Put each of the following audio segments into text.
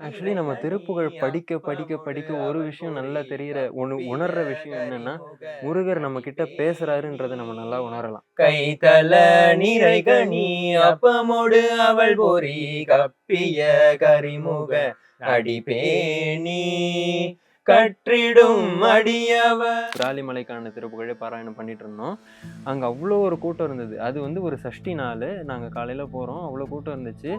Actually நம்ம திருப்புகழ் படிக்க படிக்க படிக்க ஒரு விஷயம் நல்லா தெரியிற ஒன்று உணர்ற விஷயம் என்னன்னா முருகர் நம்ம கிட்ட பேசுறாருன்றதை நம்ம நல்லா உணரலாம். கைத்தல நிறைகனி அப்பமோடு அவள் பொறி கப்பிய கரிமுக அடிபேணி கற்றிடும் அடியவ விராலிமலைக்கான திருப்புகழை பாராயணம் பண்ணிட்டு இருந்தோம் அங்கே அவ்வளோ ஒரு கூட்டம் இருந்தது. அது வந்து ஒரு சஷ்டி நாள். நாங்கள் காலையில் போகிறோம் அவ்வளோ கூட்டம் இருந்துச்சு.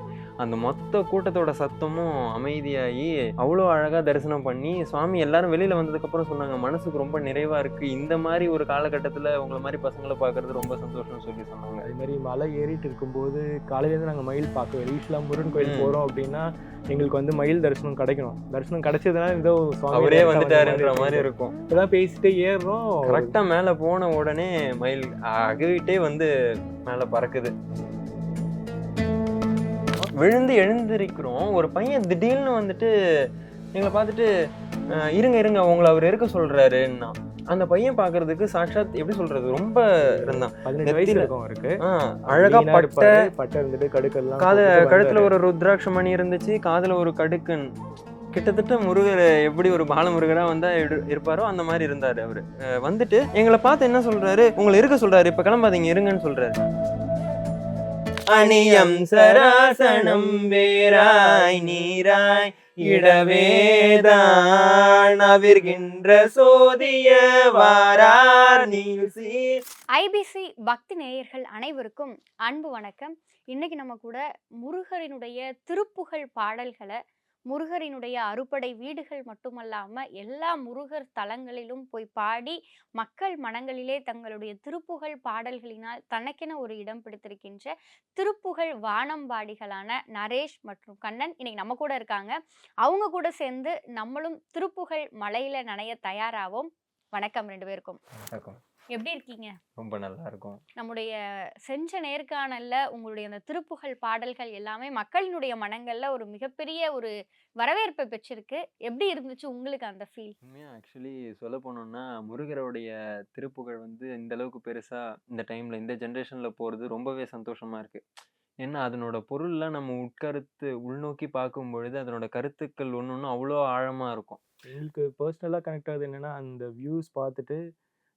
அந்த மொத்த கூட்டத்தோட சத்தமும் அமைதியாகி அவ்வளோ அழகாக தரிசனம் பண்ணி சுவாமி எல்லாரும் வெளியில் வந்ததுக்கப்புறம் சொன்னாங்க மனசுக்கு ரொம்ப நிறைவாக இருக்குது இந்த மாதிரி ஒரு காலகட்டத்தில் உங்களை மாதிரி பசங்களை பார்க்கறது ரொம்ப சந்தோஷம்னு சொல்லி சொன்னாங்க. அது மாதிரி மலை ஏறிட்டு இருக்கும்போது காலையிலேருந்து நாங்கள் மயில் பார்க்க யூஸ்வலாக முருகன் கோயில். போகிறோம் அப்படின்னா எங்களுக்கு வந்து மயில் தரிசனம் கிடைக்கணும். தரிசனம் கிடைச்சதுனா ஏதோ சுவாமி வந்த வந்துட்டாருன்ற மாதிரி இருக்கும். இப்பதான் பேசிட்டே ஏறுறோம். கரெக்டாக மேலே போன உடனே மயில் அகவிட்டே வந்து மேலே பறக்குது. விழுந்து எழுந்திருக்கிறோம். ஒரு பையன் திடீர்னு வந்துட்டு எங்களை பார்த்துட்டு "அஹ், இருங்க இருங்க உங்களை அவர் இருக்க சொல்றாருன்னா. அந்த பையன் பார்க்கிறதுக்கு சாட்சாத் எப்படி சொல்றது ரொம்ப இருந்தான். ஆ, அழகா பட்டை பட்டை இருந்துட்டு கடுக்கெல்லாம் காது கழுத்துல. ஒரு ருத்ராட்ச மணி இருந்துச்சு காதுல ஒரு கடுக்கன் கிட்டத்தட்ட முருகர் எப்படி ஒரு பாலமுருகராக வந்தா இரு- இருப்பாரோ அந்த மாதிரி இருந்தாரு அவரு. வந்துட்டு எங்களை பார்த்து என்ன சொல்றாரு? உங்களை இருக்க சொல்றாரு. இப்ப கிளம்பாதீங்க இருங்கன்னு சொல்றாரு. அணியம் சராசனம் வேராய் நீராய் இடவேதான் அவிர்கின்ற சோதிய வாரார் நீர் சீர் ஐபிசி பக்தி நேயர்கள் அனைவருக்கும் அன்பு வணக்கம். இன்னைக்கு நம்ம கூட முருகரினுடைய திருப்புகழ் பாடல்களை முருகரினுடைய அறுபடை வீடுகள் மட்டுமல்லாம எல்லா முருகர் தலங்களிலும் போய் பாடி மக்கள் மனங்களிலே தங்களுடைய திருப்புகழ் பாடல்களினால் தனக்கென ஒரு இடம் பிடித்திருக்கின்ற திருப்புகழ் வானம்பாடிகளான நரேஷ் மற்றும் கண்ணன் இன்னைக்கு நம்ம கூட இருக்காங்க. அவங்க கூட சேர்ந்து நம்மளும் திருப்புகழ் மலையில நனைய தயாராகும் வணக்கம் ரெண்டு பேருக்கும். எப்படி இருக்கீங்க? ரொம்ப நல்லா இருக்கும் நம்முடைய செஞ்ச நேர்காணல்ல உங்களுடைய அந்த திருப்புகழ் பாடல்கள் எல்லாமே மக்களினுடைய மனங்கள்ல ஒரு மிகப்பெரிய ஒரு வரவேற்பை பெற்றிருக்கு. எப்படி இருந்துச்சு உங்களுக்கு அந்த ஃபீல் ஆக்சுவலி சொல்ல போனோம்னா முருகருடைய திருப்புகழ் வந்து இந்த அளவுக்கு பெருசா இந்த டைம்ல இந்த ஜென்ரேஷன்ல போறது ரொம்பவே சந்தோஷமா இருக்கு. ஏன்னா அதனோட பொருள்லாம் நம்ம உட்கருத்து உள்நோக்கி பார்க்கும் பொழுது அதனோட கருத்துக்கள் ஒன்று ஒன்று அவ்வளோ ஆழமா இருக்கும். எங்களுக்கு பர்சனலாக கனெக்ட் ஆகுது என்னன்னா அந்த வியூஸ் பார்த்துட்டு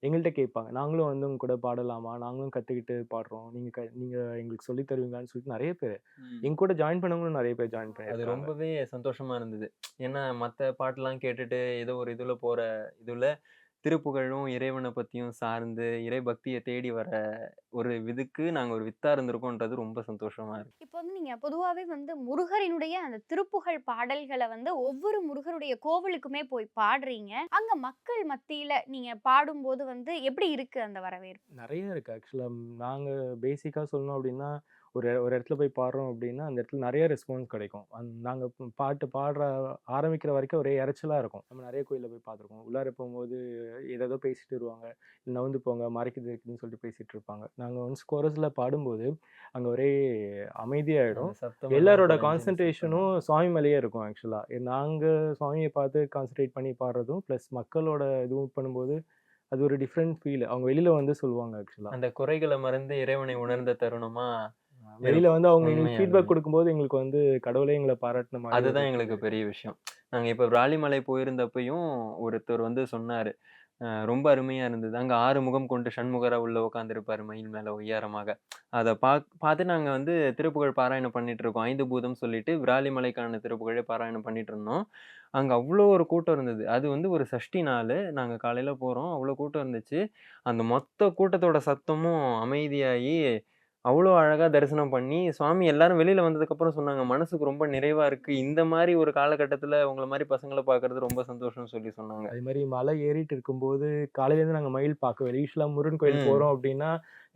எங்கள்கிட்ட கேட்பாங்க. நாங்களும் வந்து உங்க கூட பாடலாமா? நாங்களும் கற்றுக்கிட்டு பாடுறோம். நீங்கள் க நீங்கள் எங்களுக்கு சொல்லித் தருவீங்களான்னு சொல்லிட்டு நிறைய பேர் எங்க கூட ஜாயின் பண்ணவங்களும் நிறைய பேர் ஜாயின் அது பண்ணி ரொம்பவே சந்தோஷமா இருந்தது. ஏன்னா மற்ற பாட்டெல்லாம் கேட்டுட்டு ஏதோ ஒரு இதுல போற இதுல திருப்புகழும் இறைவனை பத்தியும் சார்ந்து இறை பக்தியை தேடி வர ஒரு இதுக்கு நாங்க ஒரு வித்தா இருந்திருக்கோன்றது ரொம்ப சந்தோஷமா இருக்கு. இப்போ வந்து நீங்க பொதுவாவே வந்து முருகரினுடைய அந்த திருப்புகழ் பாடல்களை வந்து ஒவ்வொரு முருகருடைய கோவிலுக்குமே போய் பாடுறீங்க. அங்க மக்கள் மத்தியில நீங்க பாடும்போது வந்து எப்படி இருக்கு அந்த வரவேற்பு? நிறைய இருக்கு. ஆக்சுவலாக நாங்கள் பேசிக்காக சொல்லணும் அப்படின்னா ஒரு ஒரு இடத்துல போய் பாடுறோம் அப்படின்னா அந்த இடத்துல நிறைய ரெஸ்பான்ஸ் கிடைக்கும். அந் நாங்கள் பாட்டு பாடுற ஆரம்பிக்கிற வரைக்கும் ஒரே இறைச்சலாக இருக்கும். நம்ம நிறைய கோயிலில் போய் பார்த்துருக்கோம். உள்ளார போகும்போது ஏதேதோ பேசிட்டு வருவாங்க. நவுந்து போங்க மறைக்குது இருக்குதுன்னு சொல்லிட்டு பேசிட்டு இருப்பாங்க. நாங்கள் ஒன்ஸ் கோரஸில் பாடும்போது அங்கே ஒரே சத்தம் எல்லாரோட கான்சன்ட்ரேஷனும் சுவாமி மேலேயே இருக்கும் ஆக்சுவலாக நாங்கள் சுவாமியை பார்த்து கான்சன்ட்ரேட் பண்ணி பாடுறதும் ப்ளஸ் மக்களோட இதுவும் பண்ணும்போது அது ஒரு டிஃப்ரெண்ட் ஃபீல் அவங்க வெளியில் வந்து சொல்லுவாங்க ஆக்சுவலாக அந்த குறைகளை மறந்து இறைவனை உணர்ந்த தருணமா வெளியில வந்து அவங்க எங்களுக்கு ஃபீட்பேக். கொடுக்கும்போது எங்களுக்கு வந்து கடவுளே எங்களை பாராட்டின மாதிரி அதுதான் எங்களுக்கு பெரிய விஷயம். நாங்க இப்ப விராலிமலை போயிருந்தப்பையும் ஒருத்தர் வந்து சொன்னாரு. ரொம்ப அருமையா இருந்தது. அங்க ஆறு முகம் கொண்டு சண்முகரா உள்ள உட்காந்துருப்பாரு மயில் மேல ஒய்யாரமாக. அதை பா பார்த்து நாங்க வந்து திருப்புகழ் பாராயணம் பண்ணிட்டு இருக்கோம் ஐந்து பூதம் சொல்லிட்டு விராலிமலைக்கான திருப்புகழை பாராயணம் பண்ணிட்டு இருந்தோம் அங்க அவ்வளோ ஒரு கூட்டம் இருந்தது. அது வந்து ஒரு சஷ்டி நாள். நாங்க காலையில போறோம். அவ்வளோ கூட்டம் இருந்துச்சு. அந்த மொத்த கூட்டத்தோட சத்தமும் அமைதியாகி அவ்வளோ அழகா தரிசனம் பண்ணி சுவாமி எல்லாரும் வெளியில வந்ததுக்கப்புறம் சொன்னாங்க மனசுக்கு ரொம்ப நிறைவா இருக்கு. இந்த மாதிரி ஒரு காலகட்டத்துல உங்களை மாதிரி பசங்களை பார்க்கறது ரொம்ப சந்தோஷம்னு சொல்லி சொன்னாங்க. அதே மாதிரி மலை ஏறிட்டு இருக்கும்போது காலையிலேருந்து நாங்கள் மயில் பார்க்க யூஸ்வலாக முருகன் கோயில். போகிறோம் அப்படின்னா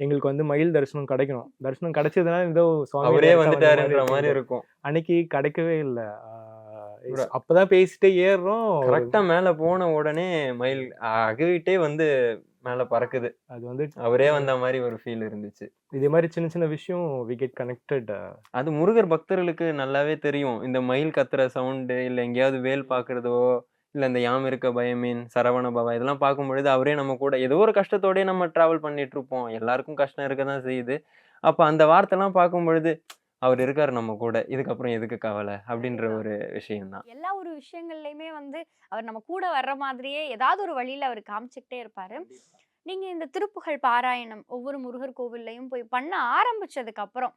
எங்களுக்கு வந்து மயில் தரிசனம் கிடைக்கணும். தரிசனம் கிடைச்சதுனா ஏதோ சுவாமி அவரே வந்துட்டாருன்ற மாதிரி இருக்கும். அன்னைக்கு கிடைக்கவே இல்லை. அப்பதான் பேசிட்டே ஏறுறோம். கரெக்டா மேல போன உடனே மயில் அகவிட்டே வந்து மேல பறக்குது. அது வந்து அவரே வந்த மாதிரி ஒரு ஃபீல் இருந்துச்சு. இதே மாதிரி சின்ன சின்ன விஷயம் வி கெட் கனெக்டட் அது முருகர் பக்தர்களுக்கு நல்லாவே தெரியும். இந்த மயில் கத்துற சவுண்டு இல்லை எங்கேயாவது வேல் பார்க்குறதோ இல்லை இந்த யாம் இருக்க பயமீன் சரவண பவா இதெல்லாம் பார்க்கும் பொழுது அவரே நம்ம கூட ஏதோ ஒரு கஷ்டத்தோடயே நம்ம ட்ராவல் பண்ணிட்டு இருப்போம். எல்லாருக்கும் கஷ்டம் இருக்க தான் செய்யுது. அப்போ அந்த வார்த்தைலாம் பார்க்கும் பொழுது அவர் இருக்கார் நம்ம கூட இதுக்கப்புறம் எதுக்கு கவலை? அப்படின்ற ஒரு விஷயம்தான். எல்லா ஒரு விஷயங்கள்லையுமே வந்து அவர் நம்ம கூட வர்ற மாதிரியே ஏதாவது ஒரு வழியில அவர் காமிச்சுக்கிட்டே இருப்பாரு. நீங்கள் இந்த திருப்புகழ் பாராயணம் ஒவ்வொரு முருகர் கோவில்லையும் போய் பண்ண ஆரம்பிச்சதுக்கு அப்புறம்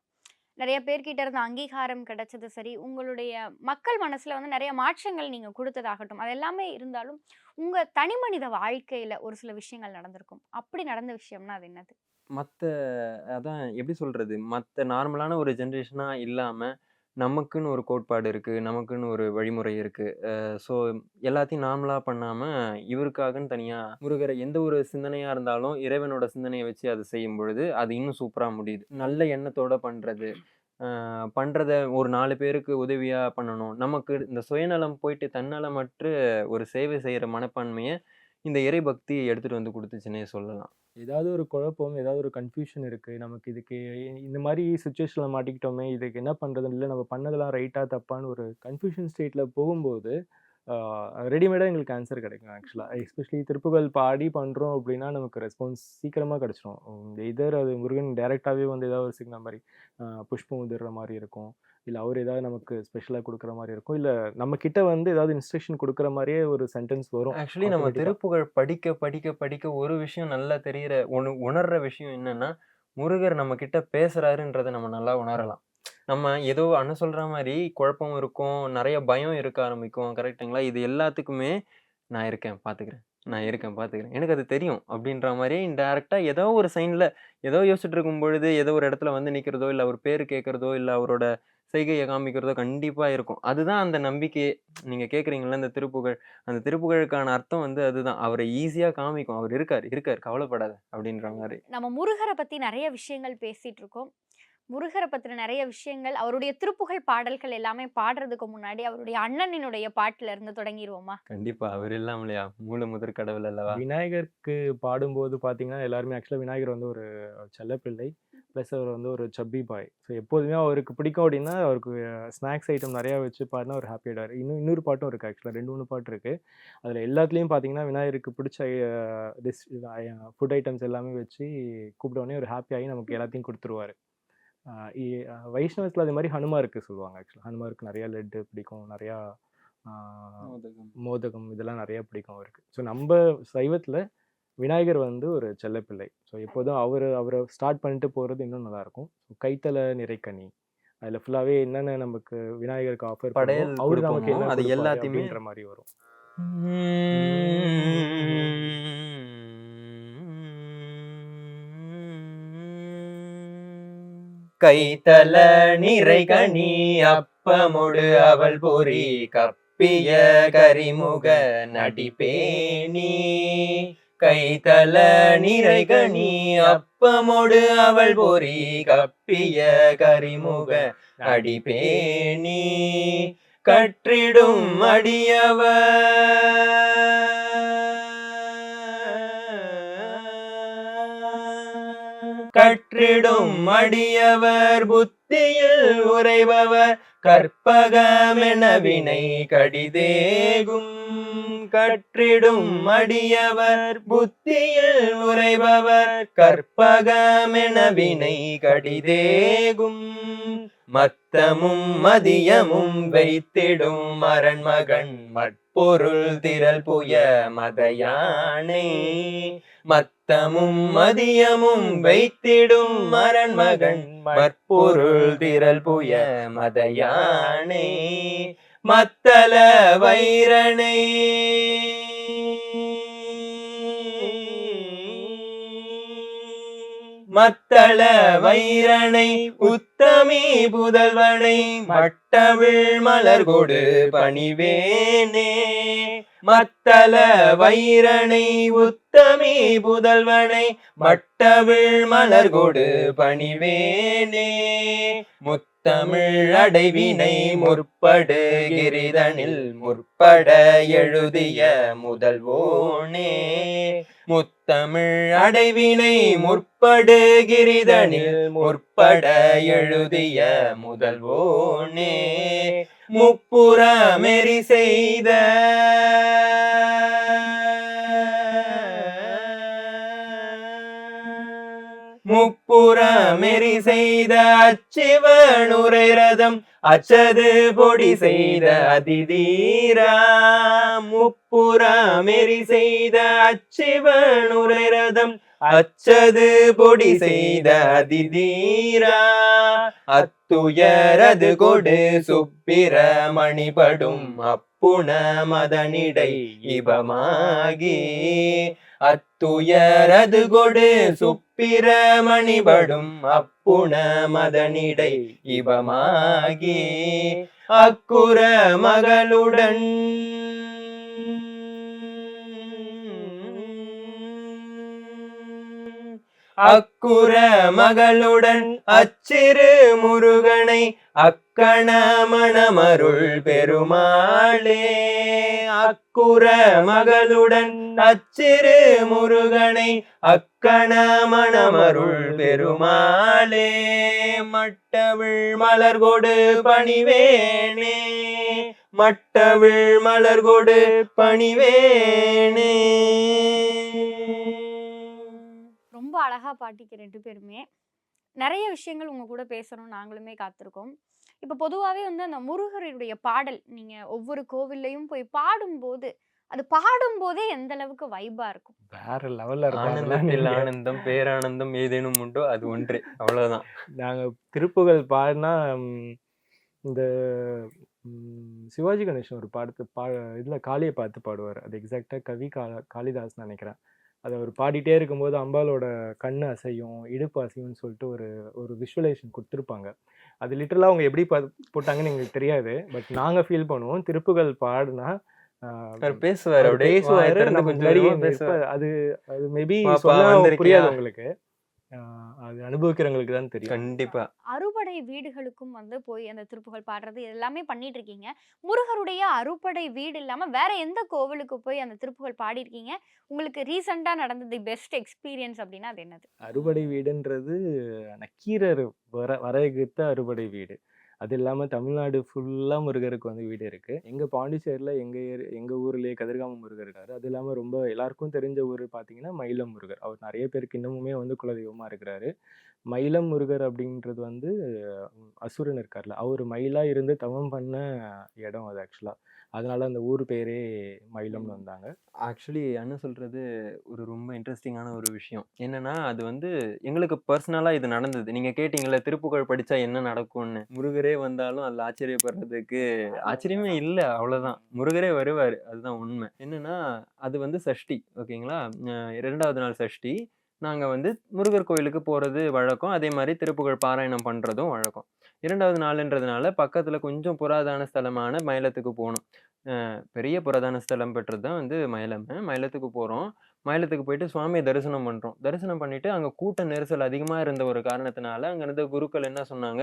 நிறைய பேர்கிட்ட இருந்து அங்கீகாரம் கிடைச்சது சரி உங்களுடைய மக்கள் மனசுல வந்து நிறைய மாற்றங்கள் நீங்க கொடுத்ததாகட்டும் அது எல்லாமே இருந்தாலும் உங்க தனி மனித வாழ்க்கையில ஒரு சில விஷயங்கள் நடந்திருக்கும். அப்படி நடந்த விஷயம்னா அது என்னது? மற்ற அதான் எப்படி சொல்கிறது மற்ற நார்மலான ஒரு ஜென்ரேஷனாக இல்லாமல் நமக்குன்னு ஒரு கோட்பாடு இருக்குது நமக்குன்னு ஒரு வழிமுறை இருக்குது ஸோ எல்லாத்தையும் நாமளாக பண்ணாமல் இவருக்காகன்னு தனியாக முருகரை எந்த ஒரு சிந்தனையாக இருந்தாலும் இறைவனோட சிந்தனையை வச்சு அதை செய்யும் பொழுது அது இன்னும் சூப்பராக முடியுது. நல்ல எண்ணத்தோட பண்ணுறது பண்ணுறத ஒரு நாலு பேருக்கு உதவியாக பண்ணணும். நமக்கு இந்த சுயநலம் போயிட்டு தன்னலமற்று ஒரு சேவை செய்கிற மனப்பான்மையை இந்த இறைபக்தியை பக்தி எடுத்துகிட்டு வந்து கொடுத்துச்சுன்னே சொல்லலாம். ஏதாவது ஒரு குழப்பம் ஏதாவது ஒரு கன்ஃபியூஷன் இருக்குது நமக்கு இதுக்கு இந்த மாதிரி சுச்சுவேஷனில் மாட்டிக்கிட்டோமே இதுக்கு என்ன பண்ணுறது இல்லை நம்ம பண்ணதெல்லாம் ரைட்டாக தப்பான்னு ஒரு கன்ஃபியூஷன் ஸ்டேட்டில் போகும்போது ரெடிமேடாக எங்களுக்கு ஆன்சர் கிடைக்கும் ஆக்சுவலாக எஸ்பெஷலி திருப்புகள் பாடி பண்ணுறோம் அப்படின்னா நமக்கு ரெஸ்பான்ஸ் சீக்கிரமாக கிடச்சிரும். இதர் அது முருகன் டைரெக்டாகவே வந்து ஏதாவது ஒரு சிக்னல் மாதிரி புஷ்பம் உதிர்ற மாதிரி இருக்கும். இல்லை அவர் ஏதாவது நமக்கு ஸ்பெஷலாக கொடுக்குற மாதிரி இருக்கும். இல்லை நம்ம கிட்ட வந்து ஏதாவது இன்ஸ்ட்ரக்ஷன் கொடுக்குற மாதிரியே ஒரு சென்டென்ஸ் வரும் ஆக்சுவலி நம்ம. திருப்புகழ் படிக்க படிக்க படிக்க ஒரு விஷயம் நல்லா தெரியிற ஒன்று உணர்ற விஷயம் என்னன்னா முருகர் நம்ம கிட்ட பேசுறாருன்றதை நம்ம நல்லா உணரலாம். நம்ம ஏதோ அண்ணன் சொல்ற மாதிரி குழப்பம் இருக்கும் நிறைய பயம் இருக்க ஆரம்பிக்கும். கரெக்ட்டுங்களா இது எல்லாத்துக்குமே நான் இருக்கேன் பார்த்துக்கிறேன் நான் இருக்கேன் பார்த்துக்கிறேன் எனக்கு அது தெரியும் அப்படின்ற மாதிரியே இன்டெரக்டாக ஏதோ ஒரு சைனில் ஏதோ யோசிச்சுட்டு இருக்கும் பொழுது ஏதோ ஒரு இடத்துல வந்து நிற்கிறதோ இல்லை அவர் பேர் கேட்குறதோ இல்லை அவரோட செய்கையை காமிக்கிறதோ கண்டிப்பாக இருக்கும். அதுதான் அந்த நம்பிக்கையே. நீங்கள் கேட்குறீங்களா இந்த திருப்புகழ். அந்த திருப்புகழுக்கான அர்த்தம் வந்து அதுதான். அவரை ஈஸியாக காமிக்கும். அவர் இருக்கார் இருக்கார் கவலைப்படாத அப்படின்ற மாதிரி. நம்ம முருகரை பத்தி நிறைய விஷயங்கள் பேசிட்டு இருக்கோம். முருகரை பத்தின நிறைய விஷயங்கள் அவருடைய திருப்புகழ் பாடல்கள் எல்லாமே பாடுறதுக்கு முன்னாடி அவருடைய அண்ணனினுடைய பாட்டுல இருந்து தொடங்கிடுவோமா கண்டிப்பா. அவர் இல்லாமலையா மூல முதற் கடவுள் அல்லவா? விநாயகருக்கு பாடும்போது பார்த்தீங்கன்னா எல்லாருமே ஆக்சுவலாக விநாயகர் வந்து ஒரு செல்லப்பிள்ளை ப்ளஸ் அவர் வந்து ஒரு சப்பி பாய். ஸோ எப்போதுமே அவருக்கு பிடிக்கும் அப்படின்னா அவருக்கு ஸ்நாக்ஸ் ஐட்டம் நிறையா வச்சு பாடினா ஒரு ஹாப்பி ஆயிடுவார். இன்னும் இன்னொரு பாட்டும் இருக்குது ஆக்சுவலாக ரெண்டு மூணு பாட்டு இருக்குது அதில் எல்லாத்துலேயும் பார்த்தீங்கன்னா விநாயகருக்கு பிடிச்ச டிஸ் ஃபுட் ஐட்டம்ஸ் எல்லாமே வச்சு கூப்பிட்ட உடனே ஒரு ஹாப்பி ஆகி நமக்கு எல்லாத்தையும் கொடுத்துருவாரு. வைஷ்ணவத்தில் அதே மாதிரி ஹனுமாருக்கு சொல்லுவாங்க ஆக்சுவலாக ஹனுமாருக்கு நிறையா லட்டு பிடிக்கும் நிறையா மோதகம். இதெல்லாம் நிறைய பிடிக்கும் அவருக்கு. ஸோ நம்ம சைவத்தில் விநாயகர் வந்து ஒரு செல்லப்பிள்ளை. ஸோ எப்போதும் அவர் அவரை ஸ்டார்ட் பண்ணிட்டு போகிறது இன்னும் நல்லாயிருக்கும். ஸோ கைத்தல நிறைக்கனி அதில் ஃபுல்லாகவே என்னென்ன நமக்கு விநாயகருக்கு ஆஃபர் அவர் நமக்கு அது எல்லாத்தையுமே- மாதிரி வரும். கைத்தல நிறைகனி அப்பமுடு அவள் பொறி கப்பிய கரிமுக நடிப்பேணி கைத்தல நிறைகனி அப்பமுடு அவள் பொறி கப்பிய கரிமுக அடிப்பேணி கற்றிடும் அடியவர் கற்றிடும் மடியவர் புத்தியில் உறைபவர் கற்பகமென வினை கடிதேகும். கற்றிடும் மடியவர் புத்தியில் உறைபவர் கற்பகமென வினை கடிதேகும். மத்தமும் மதியமும் வைத்திடும் மரண்மகன் மட்பொருள் திரள் புய மதயானை. மத்தமும் மதியமும் வைத்திடும் மரண்மகன் மற்பொருள் திரள் புய மதயானை. மத்தல வைரணை மத்தள வைரனை உத்தமி புதல்வனை மட்டவிழ் மலர் கொடு பணிவேனே. மத்தள வைரனை உத்தமி புதல்வனை மட்டவிழ் மலர் கொடு பணிவேனே. முத்த முத்தமிழ் அடைவினை முற்படு கிரிதனில் முற்பட எழுதிய முதல்வோனே. முத்தமிழ் அடைவினை முற்படு கிரிதனில் முற்பட எழுதிய முதல்வோனே. முப்புறமெறி செய்த முப்புறமெறி செய்த அச்சிவனுரை ரதம் அச்சது பொடி செய்த அதிதீரா. முப்புறமெறி செய்த அச்சிவனுரை ரதம் அச்சது பொடி செய்த அதிதீரா. அத்துயரது கொடு சுப்பிரமணிபடும் அப்புண மதனிடை இபமாகி அத்துயரது கொடு பிரமணிபடும் அப்புண மதனிடை இபமாகி அக்குற மகளுடன் அக்குற மகளுடன் அச்சிறு முருகனை அக்கண மணமருள் பெருமாளே. அக்குற மகளுடன் அச்சிறு முருகனை அக்கண மணமருள் பெருமாளே. மட்டவிழ் மலர்கொடு பணிவேனே. மட்டவிழ் மலர்கொடு பணிவேனே. ரொம்ப அழகா பாட்டிக்கு ரெண்டு பேருமே. நிறைய விஷயங்கள் உங்க கூட பேசணும் நாங்களுமே காத்திருக்கோம். இப்ப பொதுவாவே வந்து அந்த முருகருடைய பாடல் நீங்க ஒவ்வொரு கோவில்லையும் போய் பாடும்போது அது பாடும்போதே எந்த அளவுக்கு வைபா இருக்கும்? வேற லெவல்ல ஆனந்தத்தில் ஆனந்தம் பேரானந்தம் ஏதேனும் உண்டோ அது ஒன்று. அவ்வளவுதான். நாங்க திருப்புகழ் பாடினா இந்த சிவாஜி கணேசன் ஒரு பாடத்து பா இதுல காளியை பார்த்து பாடுவார். அது எக்ஸாக்டா கவி கா காளிதாஸ் நினைக்கிறேன். அதை அவர் பாடிட்டே இருக்கும்போது அம்பாலோட கண்ணு அசையும் இடுப்பு அசையும்னு சொல்லிட்டு ஒரு ஒரு விஷுவலைசேஷன் கொடுத்துருப்பாங்க. அது லிட்டரலாக அவங்க எப்படி போட்டாங்கன்னு எங்களுக்கு தெரியாது. பட் நாங்கள் ஃபீல் பண்ணுவோம். திருப்புகள் பாடுனா பேசுவார். பேசுவாரு. அது அது மேபி? புரியாது உங்களுக்கு. அது அனுபவிக்கிறவங்களுக்கு தான் தெரியும். கண்டிப்பா. அறுபடை வீடுகளுக்கும் வந்து போய் அந்த திருப்புகழ் பாடுறது எல்லாமே பண்ணிட்டு இருக்கீங்க முருகருடைய அறுபடை வீடு இல்லாம வேற எந்த கோவிலுக்கு போய் அந்த திருப்புகழ் பாடியிருக்கீங்க? உங்களுக்கு ரீசெண்டா நடந்தது பெஸ்ட் எக்ஸ்பீரியன்ஸ் அப்படின்னா அது என்னது? அறுபடை வீடுன்றது நக்கீரர் வர வரகுத்த அறுபடை வீடு. அது இல்லாமல் தமிழ்நாடு ஃபுல்லாக முருகருக்கு வந்து வீடு இருக்குது எங்கள் பாண்டிச்சேரியில் எங்கள் ஏர் எங்கள் ஊர்லேயே கதிர்காமம் முருகர் இருக்கார். அது இல்லாமல் ரொம்ப எல்லாருக்கும் தெரிஞ்ச ஊர் பார்த்தீங்கன்னா மயிலம் முருகர். அவர் நிறைய பேருக்கு இன்னமுமே வந்து குலதெய்வமாக இருக்கிறாரு. மயிலம் முருகர் அப்படின்றது வந்து அசுரன் இருக்கார்ல அவர் மயிலாக இருந்து தவம் பண்ண இடம் அது ஆக்சுவலாக அதனால அந்த ஊர் பேரே மயிலம்னு வந்தாங்க. ஆக்சுவலி அண்ணன் சொல்றது? ஒரு ரொம்ப இன்ட்ரெஸ்டிங்கான ஒரு விஷயம். என்னன்னா அது வந்து எங்களுக்கு பர்சனலா இது நடந்தது. நீங்க கேட்டீங்கல்ல திருப்புகழ் படிச்சா என்ன நடக்கும்னு. முருகரே வந்தாலும் அதுல ஆச்சரியப்படுறதுக்கு ஆச்சரியமே இல்லை அவ்வளவுதான். முருகரே வருவார். அதுதான் உண்மை. என்னன்னா அது வந்து சஷ்டி ஓகேங்களா? இரண்டாவது நாள் சஷ்டி. நாங்க வந்து முருகர் கோயிலுக்கு போறது வழக்கம். அதே மாதிரி திருப்புகழ் பாராயணம் பண்றதும் வழக்கம். இரண்டாவது நாளுன்றதுனால பக்கத்துல கொஞ்சம் புராதன ஸ்தலமான மயிலத்துக்கு போகணும். அஹ் பெரிய புராதன ஸ்தலம் பெற்றது தான் வந்து மயிலம் மயிலத்துக்கு போகிறோம் மயிலத்துக்கு போயிட்டு சுவாமியை தரிசனம் பண்ணுறோம் தரிசனம் பண்ணிட்டு அங்கே கூட்ட நெரிசல் அதிகமாக இருந்த ஒரு காரணத்தினால அங்கே இருந்த குருக்கள் என்ன சொன்னாங்க?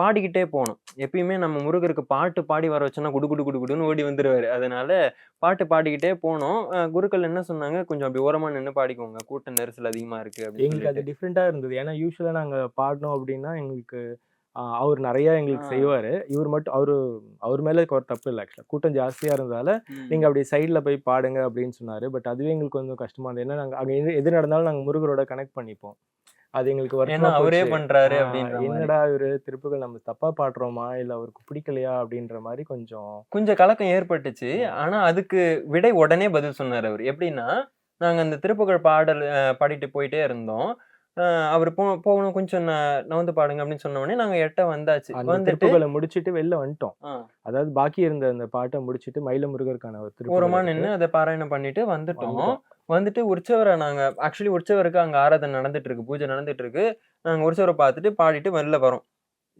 பாடிக்கிட்டே போகணும். எப்பயுமே நம்ம முருகருக்கு பாட்டு பாடி வர வச்சோன்னா குடு குடு குடு குடுன்னு ஓடி வந்துருவாரு. அதனால பாட்டு பாடிக்கிட்டே போனோம். குருக்கள் என்ன சொன்னாங்க? கொஞ்சம் அப்படி ஓரமாக நின்று பாடிக்கோங்க. கூட்ட நெரிசல் அதிகமாக இருக்கு அப்படின்னு எங்களுக்கு அது. டிஃப்ரெண்ட்டாக இருந்தது. ஏன்னா யூஸ்வலாக நாங்கள் பாடினோம் அப்படின்னா எங்களுக்கு அவர் நிறைய எங்களுக்கு. செய்வார். இவர் மட்டும் அவர் அவர் மேலே ஒரு தப்பு இல்லை ஆக்சுவலாக கூட்டம் ஜாஸ்தியாக இருந்ததால ம். நீங்கள் அப்படி சைடில் போய் பாடுங்க அப்படின்னு சொன்னார். பட் அதுவே எங்களுக்கு கொஞ்சம் கஷ்டமாக இருந்தது. ஏன்னா நாங்கள் அங்கே எது நடந்தாலும் நாங்கள் முருகரோட கனெக்ட் பண்ணிப்போம். அது எங்களுக்கு வருத்தமா அவரே. பண்றாரு. என்னடா இவரு திருப்புகள் நம்ம தப்பா பாடுறோமா? இல்ல அவருக்கு பிடிக்கலையா? அப்படின்ற மாதிரி கொஞ்சம் கொஞ்சம் கலக்கம் ஏற்பட்டுச்சு. ஆனா அதுக்கு விடை உடனே பதில் சொன்னார் அவர். எப்படின்னா நாங்க அந்த திருப்புகழ் பாடல் பாடிட்டு போயிட்டே இருந்தோம். அவர் போ போகணும் கொஞ்சம் நவுந்து பாடுங்க அப்படின்னு சொன்ன உடனே நாங்க எட்ட வந்தாச்சு. திருப்புகளை முடிச்சிட்டு வெளில வந்துட்டோம். அதாவது பாக்கி இருந்த அந்த பாட்டை முடிச்சிட்டு மயில முருகருக்கான ஓரமா இருக்கு. நின்று அதை பாராயணம் பண்ணிட்டு வந்துட்டோம். வந்துட்டு உற்சவரை நாங்க ஆக்சுவலி உற்சவருக்கு அங்க ஆராதனை நடந்துட்டு இருக்கு பூஜை நடந்துட்டு இருக்கு நாங்க உற்சவரை பார்த்துட்டு பாடிட்டு வெளில வரோம்.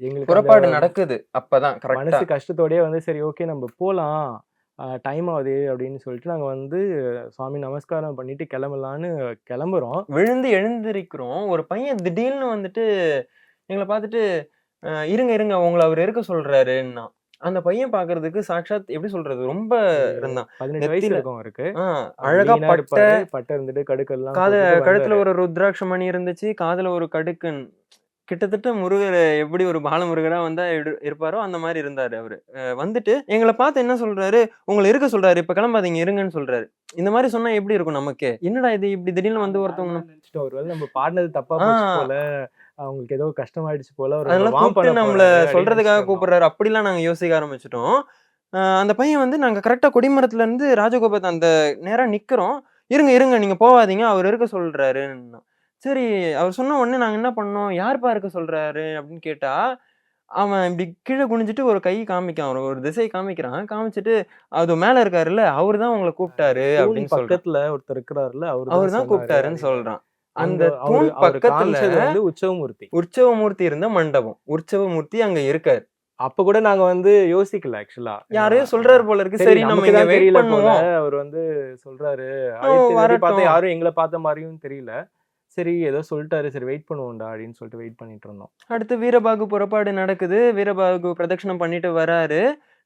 எங்களுக்கு புறப்பாடு நடக்குது அப்பதான் மனசு கஷ்டத்தோடயே வந்து சரி ஓகே நம்ம போலாம். டைம் ஆகுது அப்படின்னு சொல்லிட்டு நாங்க வந்து சுவாமி நமஸ்காரம் பண்ணிட்டு கிளம்பலான்னு கிளம்புறோம். விழுந்து எழுந்திருக்கிறோம். ஒரு பையன் திடீர்னு வந்துட்டு எங்களை பார்த்துட்டு அஹ் இருங்க இருங்க உங்களை அவர் இருக்க சொல்றாருன்னா. அந்த பையன் பாக்குறதுக்கு சாக்ஷாத் எப்படி சொல்றது ரொம்ப இருந்தான். பதினெட்டு வயசு இருக்கும் அவருக்கு. அழகா பட்ட பட்டை இருந்துட்டு கடுக்கெல்லாம் காத கழுத்துல. ஒரு ருத்ராட்ச மணி இருந்துச்சு காதுல ஒரு கடுக்கன் கிட்டத்தட்ட முருகர் எப்படி ஒரு பாலமுருகரா வந்தா இடு- இருப்பாரோ அந்த மாதிரி இருந்தாரு அவரு. வந்துட்டு எங்களை பார்த்து என்ன சொல்றாரு? உங்களை இருக்க சொல்றாரு. இப்ப கிளம்பாதீங்க இருங்கன்னு சொல்றாரு. இந்த மாதிரி சொன்னா எப்படி இருக்கும் நமக்கு? என்னடா இது இப்படி திடீர்னு வந்து ஒருத்தவங்க ஒருவேளை நம்ம பாடினது தப்பா போல அவங்களுக்கு ஏதோ கஷ்டமாயிடுச்சு போல அவர் அதெல்லாம் கூப்பிட்டு நம்மள நினைச்சிட்டு கூப்பிடுறாரு. அப்படிலாம் நாங்க யோசிக்க ஆரம்பிச்சிட்டோம். அந்த பையன் வந்து நாங்க கரெக்டா கொடிமரத்துல இருந்து ராஜகோபாத் அந்த நேரா நிக்கிறோம். இருங்க இருங்க நீங்க போவாதீங்க அவர் இருக்க சொல்றாருன்னா. சரி அவர் சொன்ன உடனே நாங்க என்ன பண்ணோம்? யார்ப்பா இருக்க சொல்றாரு? அப்படின்னு கேட்டா அவன் இப்படி கீழே குனிஞ்சிட்டு ஒரு கை காமிக்கான். ஒரு- ஒரு திசை காமிக்கிறான். காமிச்சிட்டு அது மேல இருக்காருல்ல அவரு தான் உங்களை கூப்பிட்டாரு அப்படின்னு பக்கத்துல ஒருத்தர் இருக்கிறாருல அவர் அவர் தான் கூப்பிட்டாருன்னு சொல்றான். அந்த அவரு- தூண் அவரு பக்கத்துல வந்து உற்சவமூர்த்தி. உற்சவமூர்த்தி இருந்த மண்டபம். உற்சவமூர்த்தி அங்க இருக்காரு. அப்ப கூட நாங்க வந்து யோசிக்கல ஆக்சுவலா. யாரையோ சொல்றாரு போல இருக்கு. சரி நம்ம இங்க வெயிட் பண்ணுவோம். அவர் வந்து சொல்றாரு. யாரும் எங்களை பார்த்த மாதிரியும் தெரியல. சரி ஏதோ சொல்லிட்டாரு சரி வெயிட் பண்ணுவோம்டா அப்படின்னு சொல்லிட்டு வெயிட் பண்ணிட்டு இருந்தோம். அடுத்து வீரபாகு புறப்பாடு நடக்குது. வீரபாகு பிரதட்சணம் பண்ணிட்டு வராரு.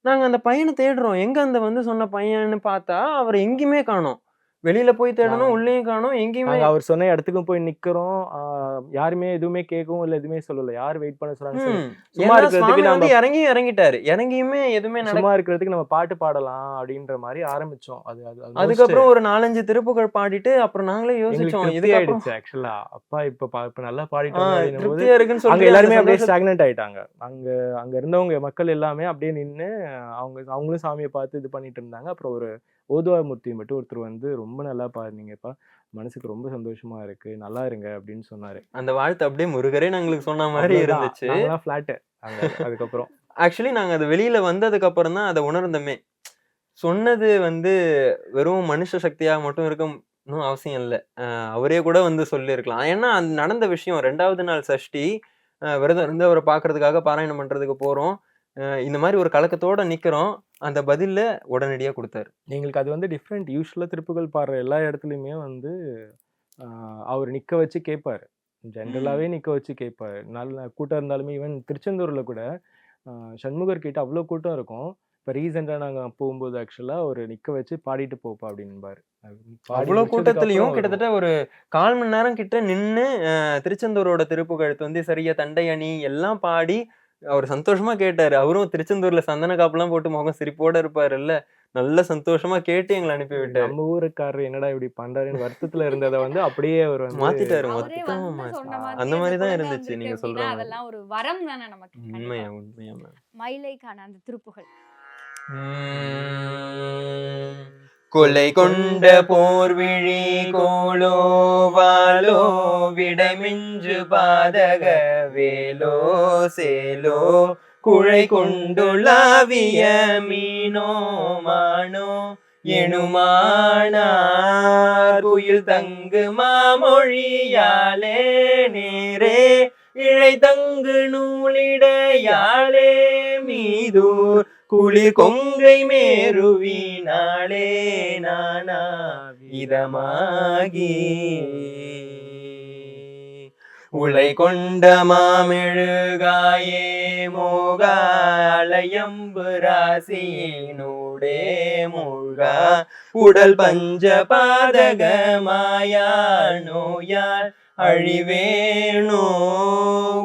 நாங்கள் அந்த பையனை தேடுறோம். எங்கே அந்த வந்து சொன்ன பையன்னு பார்த்தா அவர் எங்கேயுமே காணோம். வெளியில போய் தேடணும் உள்ளேயும் காணோம் எங்கேயுமே அவர் சொன்ன இடத்துக்கும் போய் நிக்கிறோம். யாருமே எதுவுமே கேட்கவும் இல்ல எதுவுமே சொல்லல. யார் வெயிட் பண்ண ம். சும்மா இருக்கிறதுக்கு நம்ம- இறங்கி இறங்கிட்டாரு. இறங்கியுமே எதுவுமே சும்மா இருக்கிறதுக்கு நம்ம பாட்டு பாடலாம் அப்படின்ற மாதிரி ஆரம்பிச்சோம். அது அதுக்கப்புறம் ஒரு நாலஞ்சு திருப்புகள் பாடிட்டு அப்புறம் நாங்களே யோசிச்சோம் இதுக்கப்புறம் ஆயிடுச்சு ஆக்சுவலா அப்பா இப்ப இப்ப நல்லா பாடிட்டு திருப்தியா இருக்குன்னு அங்க சொல்லி எல்லாருமே அப்படியே ஸ்டாக்னன்ட் ஆயிட்டாங்க. அங்க அங்க இருந்தவங்க மக்கள் எல்லாமே அப்படியே நின்னு அவங்க அவங்களும் சாமியை பார்த்து இது பண்ணிட்டு இருந்தாங்க. அப்புறம் ஒரு ஓதுவா மூர்த்தி மட்டும் ஒருத்தர் வந்து ரொம்ப நல்லா பாடுனீங்கப்பா. மனசுக்கு ரொம்ப சந்தோஷமா இருக்கு. நல்லா இருங்க அப்படின்னு சொன்னாரு. அந்த வாழ்த்து அப்படியே முருகரே நாங்களுக்கு சொன்ன மாதிரி. இருந்துச்சு. ஃபிளாட்டு அதுக்கப்புறம். ஆக்சுவலி நாங்க அது வெளியில வந்ததுக்கு அப்புறம் தான் அதை உணர்ந்தோமே. சொன்னது வந்து வெறும் மனுஷ சக்தியா மட்டும் இருக்கணும் அவசியம் இல்லை. அவரே கூட வந்து சொல்லியிருக்கலாம். ஏன்னா அந்த நடந்த விஷயம். ரெண்டாவது நாள் சஷ்டி விரதம் இருந்து அவரை பார்க்கறதுக்காக பாராயணம் பண்றதுக்கு போறோம். இந்த மாதிரி ஒரு கலக்கத்தோட நிக்கிறோம். அந்த பதில்ல உடனடியா கொடுத்தாரு. எங்களுக்கு அது வந்து டிஃப்ரெண்ட் யூஸ்வலாக திருப்புகள் பாடுற எல்லா இடத்துலையுமே வந்து அவர் நிற்க வச்சு கேட்பாரு ஜென்ரலாகவே நிற்க வச்சு கேட்பாரு நல்ல கூட்டம் இருந்தாலுமே ஈவன் திருச்செந்தூரில் கூட சண்முகர் கிட்ட அவ்வளோ கூட்டம் இருக்கும். இப்போ ரீசெண்டாக நாங்கள் போகும்போது ஆக்சுவலாக ஒரு நிற்க வச்சு பாடிட்டு போப்பா அப்படின்பாரு. முடிச்சதுக்கு கூட்டத்திலையும் கிட்டத்தட்ட ஒரு கால் மணி நேரம் கிட்ட நின்று திருச்செந்தூரோட திருப்புகழ் வந்து சரியா தண்டை அணி எல்லாம் பாடி அவர் சந்தோஷமா கேட்டாரு. அவரும் திருச்செந்தூர்ல சந்தன காப்புலாம் போட்டு முகம் சிரிப்போட இருப்பாருல்ல. நல்ல சந்தோஷமா கேட்டு எங்களை அனுப்பி விட்டாரு. நம்ம ஊருக்காரர் என்னடா இப்படி பண்றாருன்னு வருத்தத்துல இருந்ததை வந்து அப்படியே அவர் வந்து மாத்திட்டாரு மொத்தமா அந்த மாதிரி தான் இருந்துச்சு நீங்க சொல்ற அதெல்லாம் ஒரு வரம் தானே நமக்கு. உண்மையா உண்மையா. மயிலைக்கான அந்த திருப்புகள். கொலை கொண்ட போர்விழி கோலோ வாலோ விடமிஞ்சு பாதக வேலோ சேலோ குழை கொண்டுலாவிய மீனோ மானோ எணுமானார் குயில் தங்கு மாமொழியாலே நேரே இழை தங்கு நூலிடையாளே மீதூர் குளிர் கொங்கை மேருவினாளே நானா விதமாகி உலை கொண்ட மாமிழுகாயே மோகாலயம்பு ராசியினூடே மூழ்கா. உடல் பஞ்ச பாதக மாயா நோயால் அழிவேணோ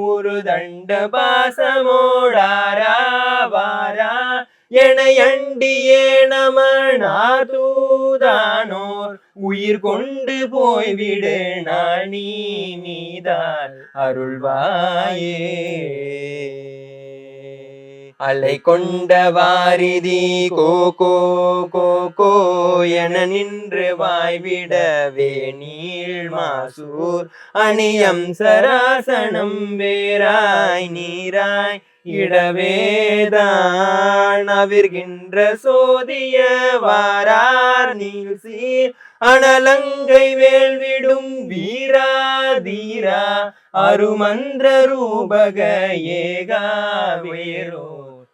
ஒரு தண்ட பாசமோடாரா வாரா எனையண்டியே நமனார் தூதானோர் உயிர் கொண்டு போய்விடு நாள் நீ மீதால் அருள்வாயே அலை கொண்ட வாரிதி கோ கோ கோ கோ என நின்று வாய்விடவே நீள் மாசூர். அணியம் சராசனம் வேராய் நீராய் இடவேதான் அவிர்கின்ற சோதிய வாரார் நீள் சீர் அனலங்கை வேள்விடும் வீரா தீரா. அருமந்திர ரூபக ஏகா வேரோ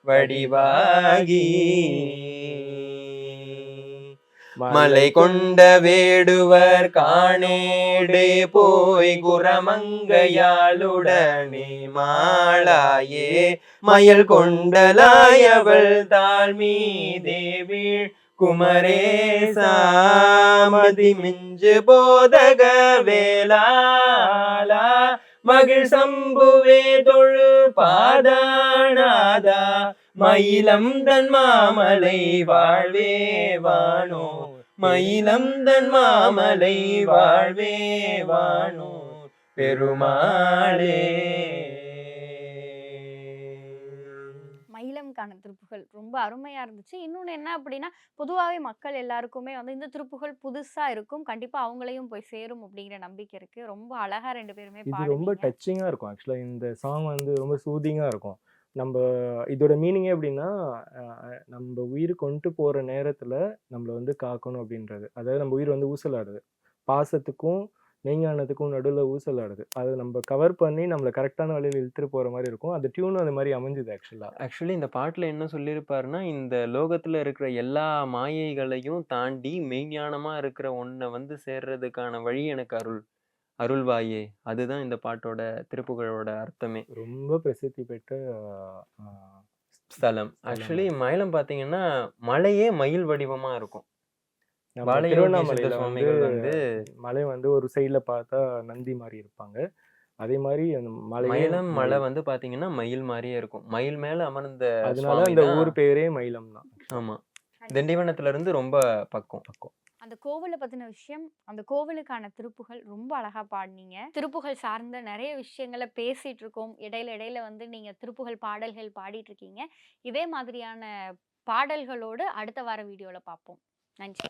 வடிவாகி. மலை கொண்ட வேடுவர் காணேடே போய் குரமங்கையாளுடனே மாளாயே. மயல் கொண்டலாயவள் தாழ்மீதே வீழ். குமரேசாமதி மிஞ்சு போதக வேளாளா. மகிழ் சம்புவே தொழு பாதானாதா. மயிலம் தன் மாமலை வாழ்வே வானோ. மயிலம் தன் மாமலை வாழ்வே வானோ. பெருமாளே. மயிலம்கான திருப்புகள். ரொம்ப அருமையா இருந்துச்சு. இன்னொன்னு என்ன அப்படின்னா பொதுவாகவே மக்கள் எல்லாருக்குமே வந்து இந்த திருப்புகள் புதுசா இருக்கும். கண்டிப்பா அவங்களையும் போய் சேரும் அப்படிங்கிற நம்பிக்கை இருக்கு. ரொம்ப அழகா ரெண்டு பேருமே இது ரொம்ப டச்சிங்காக இருக்கும். ஆக்சுவலாக இந்த சாங் வந்து ரொம்ப சூதிங்காக இருக்கும். நம்ம இதோட மீனிங்கே எப்படின்னா நம்ம உயிர் கொண்டு போகிற நேரத்தில் நம்மளை வந்து காக்கணும் அப்படின்றது. அதாவது நம்ம உயிர் வந்து ஊசலாடுது. பாசத்துக்கும் மெய்ஞானத்துக்கும் நடுவில் ஊசலாடுது அதை நம்ம கவர் பண்ணி நம்மளை கரெக்டான வழியில் இழுத்துட்டு போகிற மாதிரி இருக்கும். அந்த டியூனும் அந்த மாதிரி அமைஞ்சுது ஆக்சுவலாக ஆக்சுவலி இந்த பாட்டுல என்ன சொல்லியிருப்பாருன்னா இந்த லோகத்துல இருக்கிற எல்லா மாயைகளையும் தாண்டி மெய்ஞானமா இருக்கிற ஒன்றை வந்து சேர்றதுக்கான வழி எனக்கு அருள் அருள்வாயே. அதுதான் இந்த பாட்டோட திருப்புகழோட அர்த்தமே. ரொம்ப பிரசித்தி பெற்ற ஸ்தலம். ஆக்சுவலி மயிலம் பாத்தீங்கன்னா மலையே மயில் வடிவமா இருக்கும். திருவண்ணாமலையில வந்து மலை வந்து ஒரு சைடில் பார்த்தா நந்தி மாதிரி இருப்பாங்க. அதே மாதிரி அந்த மலையே மயிலம் மலை. வந்து பாத்தீங்கன்னா மயில் மாதிரியே இருக்கும். மயில் மேல அமர்ந்த அதனால அந்த ஊர் பேரே மயிலம் தான். ஆமா. திண்டிவனத்துல இருந்து ரொம்ப பக்கம். பக்கம். அந்த கோவிலை பத்தின விஷயம் அந்த கோவிலுக்கான திருப்புகள் ரொம்ப அழகா பாடினீங்க. திருப்புகள் சார்ந்த நிறைய விஷயங்களை பேசிட்டு இருக்கோம். இடையில இடையில வந்து நீங்க திருப்புகள் பாடல்கள் பாடிட்டு இருக்கீங்க. இதே மாதிரியான பாடல்களோடு அடுத்த வார வீடியோல பார்ப்போம். நன்றி.